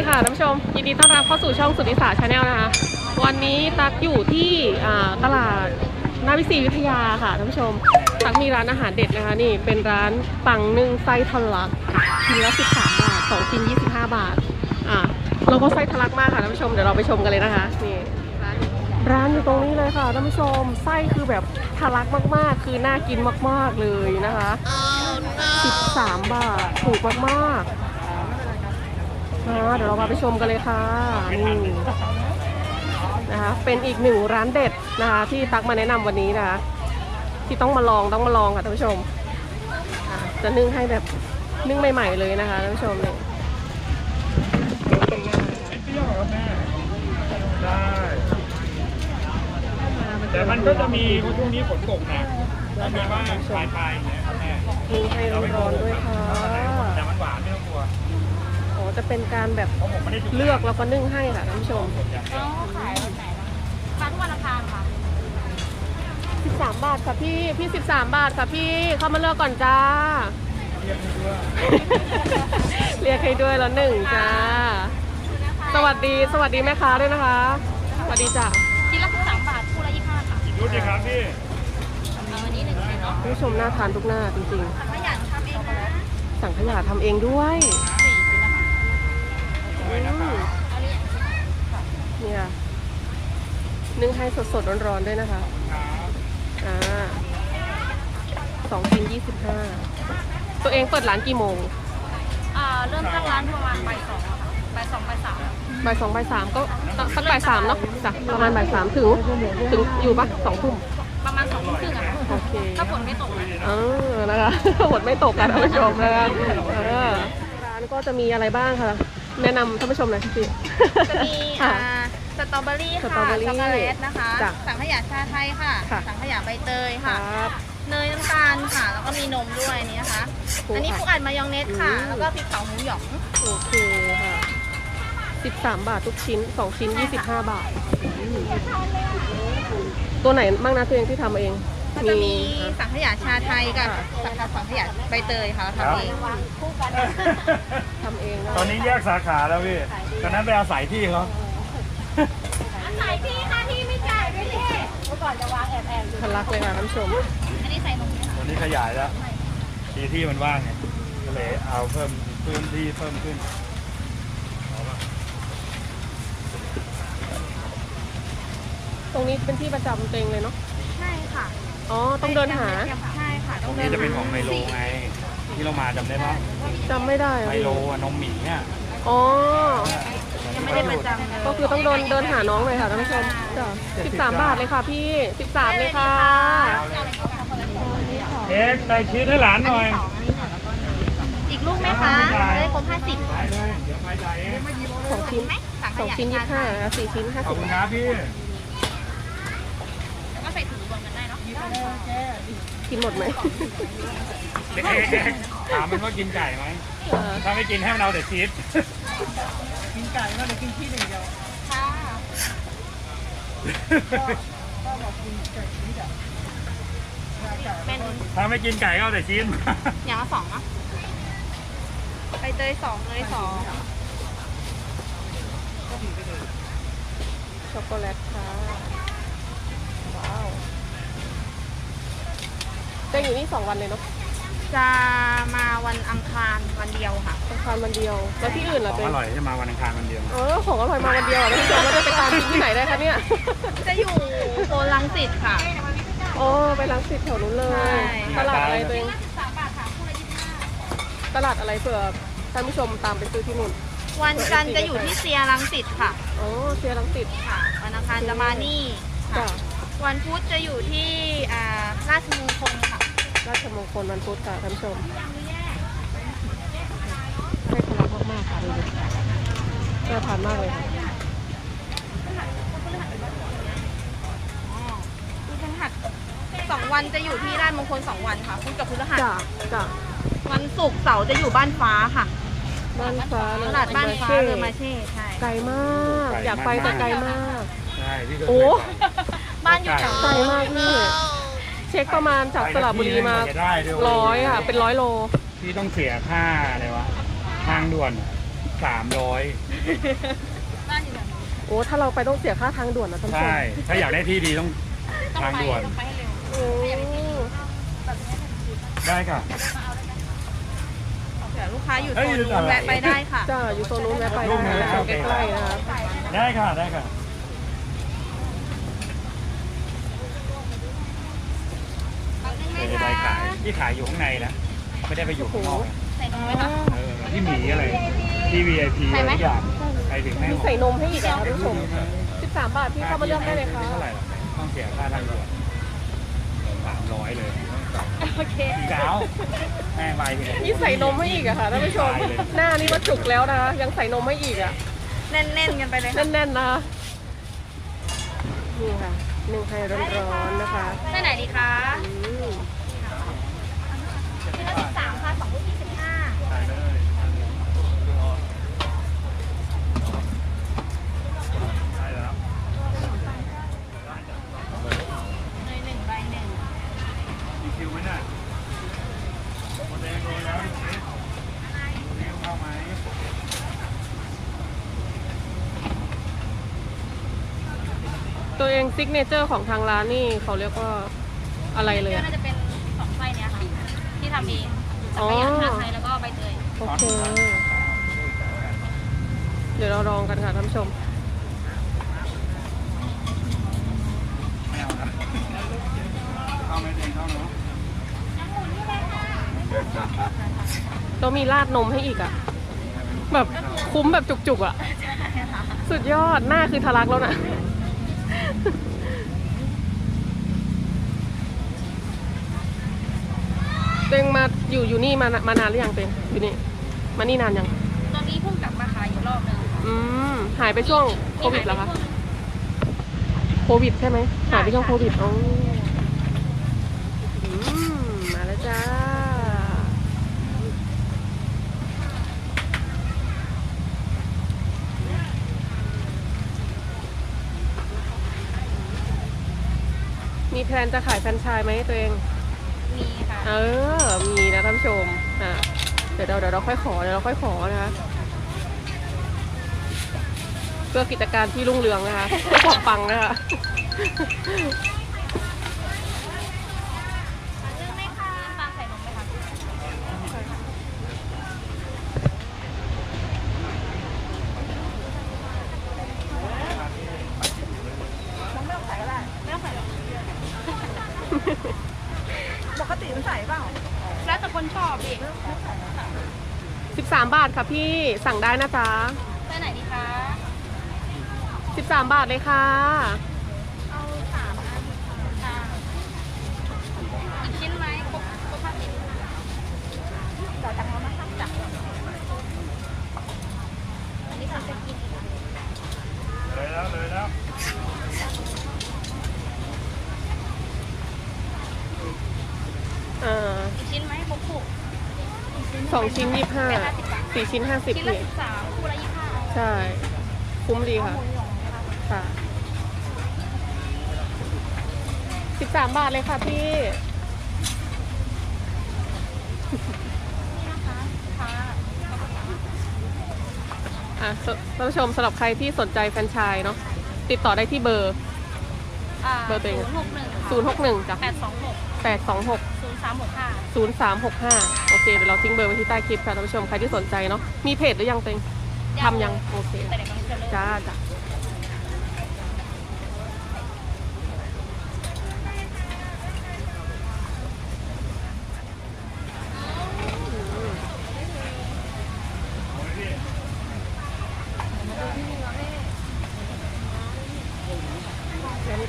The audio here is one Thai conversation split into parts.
ดีค่ะท่านผู้ชม ยินดีต้อนรับเข้าสู่ช่องสุนิสาชาแนลนะคะ วันนี้ตักอยู่ที่ตลาดนาวิศรีวิทยาค่ะท่านผู้ชม ตักมีร้านอาหารเด็ดนะคะนี่เป็นร้านปังนึ่งไส้ทะลักชิ้นละ13บาท2ชิ้น25บาทอะเราก็ไส้ทะลักมากค่ะท่านผู้ชมเดี๋ยวเราไปชมกันเลยนะคะนี่ร้านอยู่ตรงนี้เลยค่ะท่านผู้ชมไส้คือแบบทะลักมากๆ คือน่ากินมากๆเลยนะคะ 13 บาทถูกมากๆ เดี๋ยวเรามาไปชมกันเลยค่ะนี่นะคะเป็นอีกหนึ่งร้านเด็ดนะคะที่ตักมาแนะนำวันนี้นะคะที่ต้องมาลองต้องมาลองค่ะท่านผู้ชมอ่าจะนึ่งให้แบบนึ่งใหม่ ๆ เลยนะคะท่านผู้ชมเนี่ยเป็นหน้านะคะเปรี้ยวครับแม่ได้แต่มันก็จะมีเพราะช่วงนี้ฝนตกหนักถ้ามีว่างปลายปลายๆอย่างเงี้ยครับแม่นึ่งให้ร้อนๆด้วยค่ะแต่มันหวานไม่ต้องกลัวอ๋อ จะเป็นการแบบเพราะผมไม่ได้จุเลือกแล้วก็นึ่งให้ค่ะท่านผู้ชมอ๋อขายวันไหนล่ะคะมาทุกวันอังคารค่ะ13 บาทค่ะพี่ พี่ 13 บาทค่ะพี่ เข้ามาเลือกก่อนจ้า เรียกให้ด้วยแล้วหนึ่งจ้า สวัสดี สวัสดีแม่ค้าด้วยนะคะ สวัสดีจ้ะชิ้นละสามบาทคู่ละยี่ห้าค่ะกี่รุ่นดีครับพี่เอาอันนี้หนึ่งชิ้นเนาะผู้ชมน่าทานทุกหน้าจริงถ้าอยากทำเองนะๆสั่งขยะทำเองด้วย เนี่ยนึ่งให้สดๆร้อนๆด้วยนะคะครับอ่าสองชิ้นยี่สิบห้าตัวเองเปิดร้านกี่โมงอ่าเริ่มตั้งร้านประมาณบ่ายสองค่ะบ่ายสองบ่ายสามบ่ายสองบ่ายสามก็สักบ่ายสามเนาะจ้ะประมาณบ่ายสามถึงถึงอยู่ปะสองทุ่มประมาณสองทุ่มครึ่งอะค่ะโอเคถ้าฝนไม่ตกนะเออนะคะฝนไม่ตกกันท่านผู้ชมนะคะเออร้านก็จะมีอะไรบ้างคะแนะนำท่านผู้ชมหน่อยพี่จะมีค่ะอ่า สตรอเบอรี่สค่ะตรอเบอรี่ช็อกโกแลตนะคะ จ้ะสังขยาชาไทยค่ะ ค่ะ สังขยาใบเตยคค่ะ รับ เนยน้ำตาลค่ะ แล้วก็มีนมด้วยนี่นะคะ ปูอัดอันนี้ปูอัดมายองเนสค่ะ อืม แล้วก็พริกเผาหมูหยอง โอเคค่ะสิบสามบาททุกชิ้นสองชิ้นยี่สิบห้าบาทอืมตัวไหนบ้างนะตัวเองที่ทำเอง ก็จะมีสังขยาชาไทยกับค่ะสังขสังขยาใบเตยค่ะเราทำเอง ทำเองนะตอนนี้แยกสาขาแล้วพี่ตอนนั้นไปอาศัยที่เขา ใส่พี่ค่ะพี่ไม่จ่ายด้วยพี่เมื่อก่อนจะวางแอบแอบทะลักเลยค่ะท่านผู้ชม อันนี้ใส่นมไหมคะตอนนี้ขยายแล้วที่ที่มันว่างไงก็เลยเอาเพิ่มพื้นที่เพิ่มขึ้นเอาป่ะตรงนี้เป็นที่ประจำตัวเองเลยเนาะ ใช่ค่ะอ๋อ ต้องเดินหาใช่ค่ะตต้รองงเดินี้นจะเป็นของไมโลไง ที่เรามาจำได้ไหมจำไม่ได้อะไมโลอะนมหมีเนี่ย อ๋อยัง ไม่ได้ประจำเลยก็คือต้องเดินเดินหาน้องเลยค่ะท่านผู้ชมจ้ะสิบสามบาทเลยค่ะพี่สิบสามเลยค่ะ เอ็กใส่ชีสให้หลานหน่อย อีกลูกไหมคะจะได้ครบห้าสิบไปเลยเดี๋ยวไปจ่ายเองสองชิ้นไหมสังขสองยาชิ้นยี่ชาสิบไทห้ายนะคะสี่ชิ้นห้าขอบสิบคุณครับพี่ก็ใส่ถุงรวมกันได้เนาะกินหมดไหมเด็กๆถามมันว่ากินไก่ไหมเออถ้าไม่กินให้มันเอาแต่ชีส ค่ะเป็นถ้าไม่กินไก่ก็เอาแต่ชีสอย่างละสองเนาะใบเตยสองเลยสองช็อกโกแลตค่ะ ว้าวเต้อยู่นี่สองวันเลยเนาะ จะมาวันอังคารวันเดียวค่ะ อังคารวันเดียว แล้วที่อื่นขล่ะองตัวอเองร่อยจะมาวันอังคารวันเดียว เออของอร่อยมาวันเดียวอะท่านผู้ชมแล้วจะไปตามกินที่ไหนได้คะเนี่ย จะอยู่โซนลังสิตค่ะ โอ้ไปล้างสิทธิ์แถวนู้นเลยใช่ตลาดอะไรตัวเองสามบาทค่ะคู่ละยี่สิบห้าตลาดอะไรเผื่อท่านผู้ชมตามไปซื้อที่นู่นวันจันทร์จะอยู่ที่เซียรังสิตค่ะอ๋อเชียร์ลังสิตค่ะ วันอังคารจะมานี่จ้ะค่ะวันพุธจะอยู่ที่อ่าราชมงคลค่ะ ราชมงคลวันพุธค่ะท่านผู้ชมให้พลังมากๆค่ะดูดิน่าทานมากเลยค่ะอ๋อดูพฤหัสสองวันจะอยู่ที่ราชมงคลสองวันค่ะพุธกับพฤหัสจ้ะจ้ะวันศุกร์เสาร์จะอยู่บ้านฟ้าค่ะบ้านฟ้าตเลยลาดบ้านฟ้าช่เรือมาเช่ใช่ไกลมาก อยากไปแต่ไกลมาก ใช่พี่ก็โอ้เคยไปบ้านอยู่แถว ไกลมากพี่ เช็คประมาณจากสระบุรีมาไปได้ด้วยร้อยอะ เป็นร้อยโล พี่ต้องเสียค่าอะไรวะ ทางด่วนสามร้อยบ้านอยู่แถวโอ้ถ้าเราไปต้องเสียค่าทางด่วนนะท่านผู้ชใช่มถ้าอยากได้ที่ดีต้องต้องทางไปด่วนต้องไปให้เร็วโอ้ได้ค่ะเผื่อลูกค้าอยู่โซเอ้ยนอยู่นู้นแถวไหนแวะไปได้ค่ะจ้าอยู่โซนนู้นแวะไปลูได้กนะนะโอเคใกล้ๆนะคะได้ค่ะได้ค่ะ แป๊บนึง เอ ไหม อได้ คะ ขาย ที่ขายอยู่ข้างในนะไม่ได้ไปอยู่ข้างนอกนะใส่นมไหมคะ เออที่หมีอะไรที่ VIP ใช่ไหม ทุกอย่างไปถึงแม่มีหอใส่นมให้อีกเหรอคะท่านผู้ชม13 บาทพี่เข้ามาเลือกได้เลยค่ะ เท่าไหร่หรอกต้องเสียค่าทางด่วนสามร้อยเลยโอเคเจ้าแม่ไปเลย นี่ใส่นมให้อีกอะค่ะท่านผู้ชมตายเลย หน้านี่ว่าจุกแล้วนะคะยังใส่นมให้อีกอะแน่นๆกันไปเลยค่ะแน่นๆนะคะนี่ค่ะหนึ่งไฮร้อนๆนะคะไปไหนดีคะ อืม ที่ละสิบสามค่ะสองลูกยี่สิบห้าได้เลยได้แล้วเลยหนึ่งใบหนึ่งมีคิวไหมน่ะตัวเองซิกเนเจอร์ของทางร้านนี่เขาเรียกว่าอะไรเลยเดี๋ยวอะน่าจะเป็นสองไส้เนี้ยค่ะ ที่ทำเองอ๋สัองขยาชาไทยแล้วก็ใบเตยโอเค เดี๋ยวเราลองกันค่ะท่านผู้ชม ไม่เอานะเข้าไหมเองเข้าเนาะแล้วมีราดนมให้อีกอะแบบคุ้มแบบจุกๆอะสุดยอดหน้าคือทะลักแล้วนะ เต็งมาอยู่อยู่นี่มามานานหรือยังเต็งอยู่นี่มานี่นานยัง ตอนนี้เพิ่งกลับมาขายอีกรอบหนึงค่ะอืมหายไปช่วงโควิดเหรอคะโควิดใช่ไหมหายไปช่วงโควิดอ๋ออืมมาแล้วจ้ามีแพลนจะขายแฟรนไชส์ไหมตัวเอง มีค่ะ เออ มีนะท่านผู้ชมอะเดี๋ยวเราเดี๋ยวเราค่อยขอเดี๋ยวเราค่อยขอนะคะเพื่อกิจการที่รุ่งเรืองนะคะเพื่อความปังนะคะ เรื่องไหมคะปลาใส่นมไหมคะ ปกติมันใส่เปล่า แล้วแต่คนชอบดิ 13 บาทค่ะ พี่สั่งได้นะจ๊ะไปไหนดีคะ 13 บาทเลยค่ะ เอาสามอันค่ะอีกชิ้นไหมครบครบห้าสิบจ่ายตังค์แล้วนะคะจ้ะอันนี้คือจะกินอีกอะเลยแล้วเลยแล้วอ่าอีกชิ้นไหมครบถูกสองชิ้นยี่ห้าสี่ ชิ้นห้าสิบชิ้นละนี่สิบสามคู่ละยี่ห้าใช่ คุ้มดีค่ะ หมูหยองนะคะค่ะสิบสามบาทเลยค่ะพี่ นี่นะคะค่ะอะสท่านผู้ชมสำหรับใครที่สนใจแฟรนไชส์เนาะติดต่อได้ที่เบอร์อ่า เบอร์ตัวเอง ศูนย์หกหนึ่ง061จ้ะแปดสองหก826ศูนย์สามหกห้า0365 โอเค เดี๋ยวเราทิ้งเบอร์ไว้ที่ใต้คลิปค่ะท่านผู้ชม ใครที่สนใจเนาะมีเพจหรือยังเต็งทำยัง โอเค แต่เดี๋ยวกำลังจะเริ่ม จ้าจ้ะ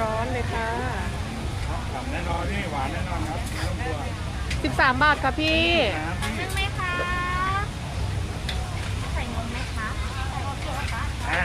ร้อนๆเลยค่ะทำแน่นอนนี่หวานแน่นอนครับไม่ต้องกลัว13 บาทค่ะพี่ นะพี่นึ่งไหมคะ ใส่นมไหมคะใส่นมไหมคะอ่า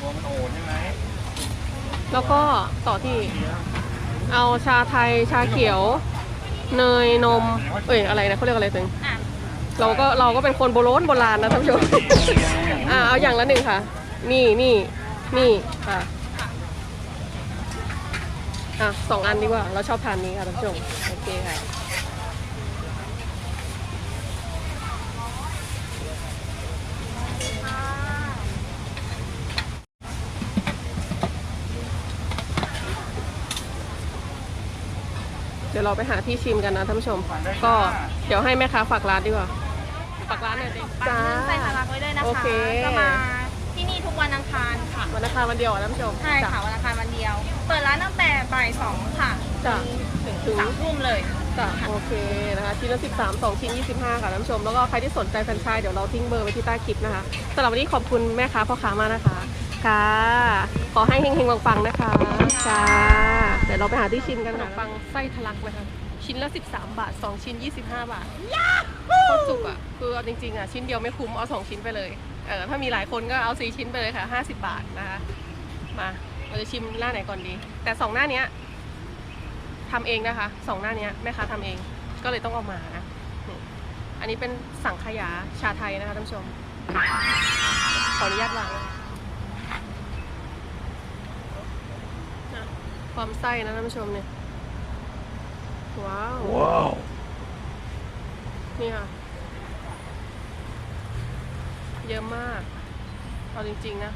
ตัวมันโอนใช่ไหมแล้วก็ต่อที่เอาชาไทยชาเขียว เนยนม เอ้ยอะไรนะเขาเรียกอะไรตึงอะเราก็เราก็เป็นคนโบราณโบราณนะท่านผู้ชม อ่าเอาอย่างละหนึ่งค่ะ นี่นี่นี่ค่ะอะสองอันดีกว่า เราชอบทานนี้ค่ะท่านผู้ชมโอเคค่ะเดี๋ยวเราไปหาที่ชิมกันนะท่านผู้ชม ก็เดี๋ยวให้แม่ค้าฝากร้านดีกว่า ฝากร้านหน่อยดิปากนึ่งใส่ทะลักไว้ด้วยนะคะโอเคจะมา ที่นี่ทุกวันอังคารค่ะ วันอังคารวันเดียวอะท่านผู้ชมใช่ค่ะวันอังคารวันเดียว เปิดร้านตั้งแต่บ่ายสองค่ะจ้ะถึงถึงสามทุ่มเลย จ้ะโอเคนะคะชิ้นละ13 2ชิ้น 25 ค่ะท่านผู้ชม แล้วก็ใครที่สนใจแฟรนไชส์เดี๋ยวเราทิ้งเบอร์ไว้ที่ใต้คลิปนะคะสำหรับวันนี้ขอบคุณแม่ค้าพ่อค้ามากนะคะ ค่ะ ขอให้เฮงๆปังๆนะคะค่ะเดี๋ยวเราไปหาที่ชิมกันขนมปังไส้ทะลักนะคะ ชิ้นละ 13 บาท 2 ชิ้น 25 บาทโคตรจุกอะ คือเอาจริงๆอะ ชิ้นเดียวไม่คุ้มเอา 2 ชิ้นไปเลย เออถ้ามีหลายคนก็เอา4ชิ้นไปเลยค่ะ50บาทนะคะมาเราจะชิมหน้าไหนก่อนดี แต่สองหน้าเนี้ยทำเองนะคะสองหน้าเนี้ยแม่ค้าทำเองก็เลยต้องเอามานะนี่อันนี้เป็นสังขยาชาไทยนะคะท่านผู้ชมขออนุญาตวางนะคะนะความไส้นะท่านผู้ชมเนี่ยว้าวว้าวนี่ค่ะ เยอะมาก เอาจริงๆนะ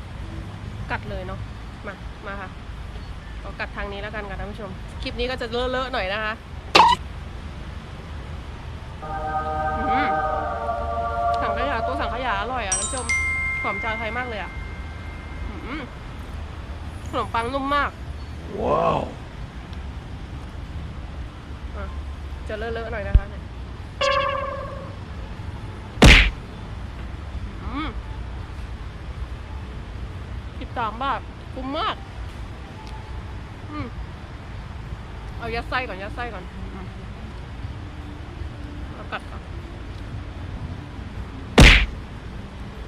กัดเลยเนาะ มา มาค่ะขอกัดทางนี้แล้วกันค่ะท่านผู้ชม คลิปนี้ก็จะเลอะๆหน่อยนะคะอื้อหือสังขยาตัวสังขยาอร่อยอะท่านผู้ชม หอมชาไทยมากเลยอะอื้อหือขนมปังนุ่มมาก ว้าวอะจะเลอะๆหน่อยนะคะเนี่ย สิบสามบาท คุ้มมาก อืมเอายัดไส้ก่อนยัดไส้ก่อนอืมเอากัดก่อน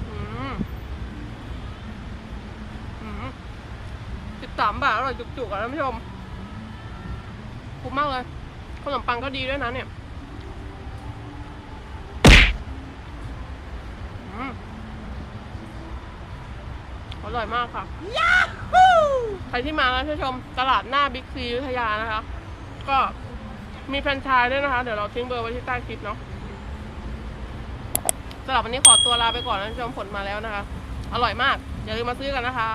อือสิบสามบาทอร่อยจุกๆอะท่านผู้ชม คุ้มมากเลย ขนมปังก็ดีด้วยนะเนี่ยอืม อร่อยมากค่ะใครที่มาแล้วท่านผู้ชมตลาดหน้าบิ๊กซีอยุธยานะคะ ก็มีแฟรนไชส์ด้วยนะคะ เดี๋ยวเราทิ้งเบอร์ไว้ที่ใต้คลิปเนาะสำหรับวันนี้ขอตัวลาไปก่อนนะท่านผู้ชมผลมาแล้วนะคะ อร่อยมาก อย่าลืมมาซื้อกันนะคะ